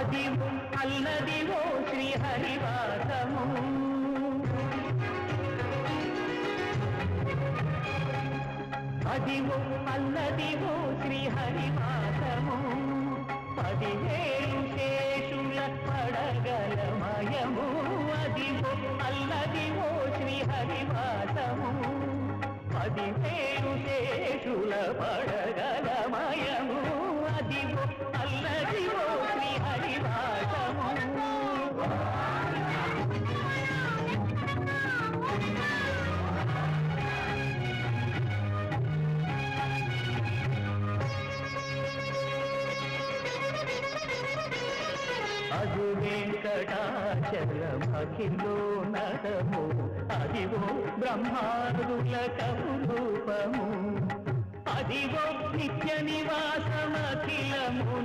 అదివు అల్లదివో శ్రీహరివాసము. అదివో అల్లదివో శ్రీహరివాసము. పదివేలు శేషుల పడగలమయము అదివో అల్లదివో శ్రీహరివాసము. పదివేలు శేషుల పడ అది వెంకటాచలమఖిలో నరము. అదివో బ్రహ్మాదుల రూపము. అదివో నిత్య నివాసమఖిలము.